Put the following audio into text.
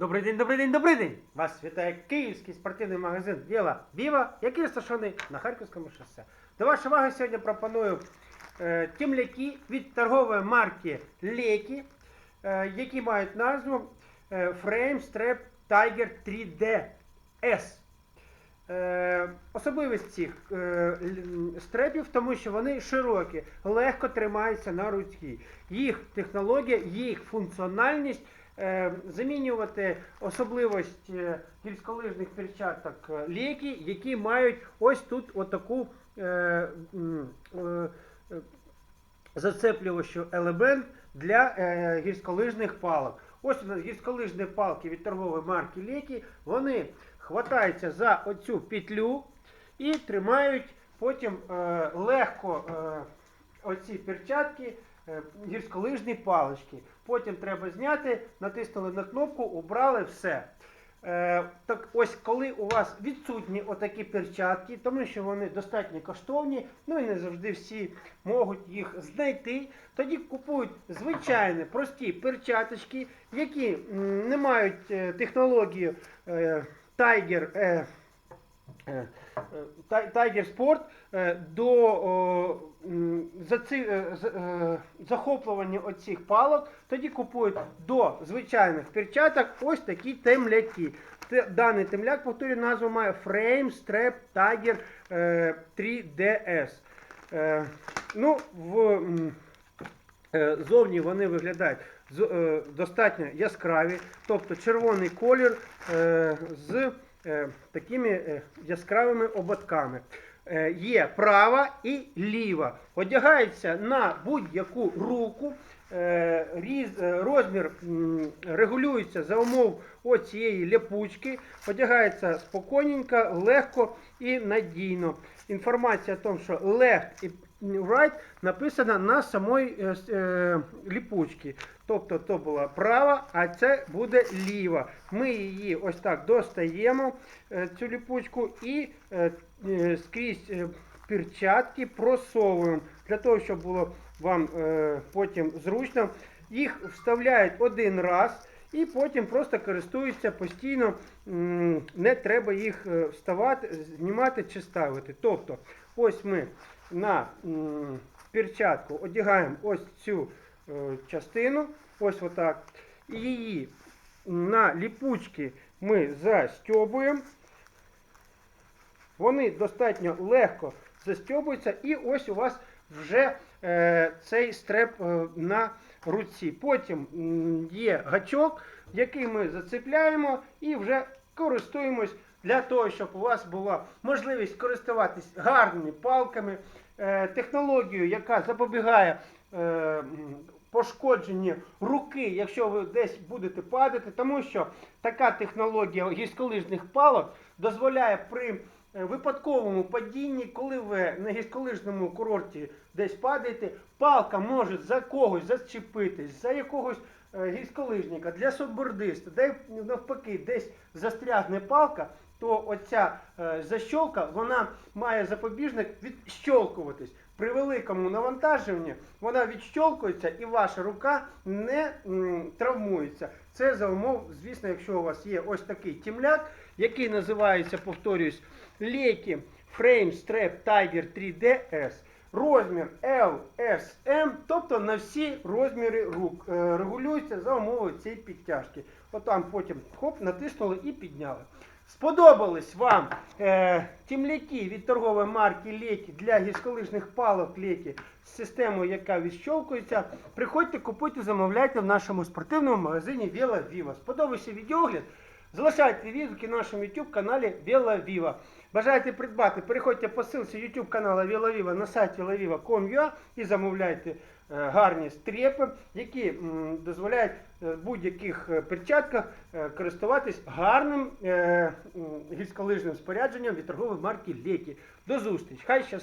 Добрий день, добрий день, добрий день! Вас вітає київський спортивний магазин Віла Віва, який розташований на Харківському шосе. До вашої уваги сьогодні пропоную е, тімляки від торгової марки Лекі, е, які мають назву е, Frame Strap Tiger 3D S. Е, особливість цих е, стрепів, тому що вони широкі, легко тримаються на руці. Їх технологія, їх функціональність замінювати особливість е, гірськолижних перчаток е, ліки, які мають ось тут отаку е, е, е, зацеплювачу елемент для е, гірськолижних палок. Ось у нас гірськолижні палки від торгової марки Лекі. Вони хватаються за оцю петлю і тримають потім е, легко е, оці перчатки, е, гірськолижні палички. Потім треба зняти, натиснули на кнопку, убрали все. Е, так ось коли у вас відсутні отакі перчатки, тому що вони достатньо коштовні, ну і не завжди всі можуть їх знайти, тоді купують звичайні прості перчаточки, які м, не мають е, технології е, Tiger, е, е, Тай- Tiger Sport е, до е, е, захоплювання оцих палок, тоді купують до звичайних перчаток ось такі темляки. Даний темляк, повторюю, назву має Frame Strap Tiger е, 3DS. Е, Ну, в, е, зовні вони виглядають е, достатньо яскраві, тобто червоний колір е, з е, такими е, яскравими ободками. Е, Є права і ліва. Одягається на будь-яку руку. Е, е, Розмір регулюється за умов оцієї ляпучки. Одягається спокійненько, легко і надійно. Інформація о тому, що і right написана на самій е, е, ліпучці. Тобто то була права, а це буде ліва. Ми її ось так достаємо, е, цю ліпучку, і е, е, скрізь е, перчатки просовуємо для того, щоб було вам е, потім зручно. Їх вставляють один раз. І потім просто користуються постійно, не треба їх е, вставати, знімати чи ставити. Тобто, ось ми на перчатку одягаємо ось цю е, частину, ось отак. І її на ліпучки ми застьобуємо. Вони достатньо легко застьобуються, і ось у вас вже е, цей стреп е, на руці. Потім є гачок, який ми зацепляємо і вже користуємось для того, щоб у вас була можливість користуватись гарними палками, е, технологією, яка запобігає е, пошкодженню руки, якщо ви десь будете падати, тому що така технологія гірськолижних палок дозволяє при випадковому падінні, коли ви на гірськолижному курорті десь падаєте, палка може за когось зачепитись, за якогось е, гірськолижника, для собордиста, де навпаки десь застрягне палка, то оця е, защолка вона має запобіжник відщолкуватись. При великому навантаженні вона відщолкується і ваша рука не травмується. Це за умов, звісно, якщо у вас є ось такий тімляк, який називається, повторюсь, Лейки Frame Strap Tiger 3DS. Розмір L, S, M, тобто на всі розміри рук е, регулюється за умовою цієї підтяжки. Отам потім хоп, натиснули і підняли. Сподобались вам е, тімляки від торгової марки Лекі для гірськолижних палок Лекі з системою, яка відщолкується. Приходьте, купуйте, замовляйте в нашому спортивному магазині Віла Віва. Сподобався відеогляд? Залишайте відгуки на нашому YouTube каналі Віла Віва. Бажаєте придбати, переходьте по ссылці YouTube каналу Віла Віва на сайті laviva.com.ua і замовляйте е, гарні стрепи, які м, дозволяють будь-яких е, перчатках е, користуватись гарним е, гірськолижним спорядженням від торгової марки Лекі. До зустрічі! Хай щастить!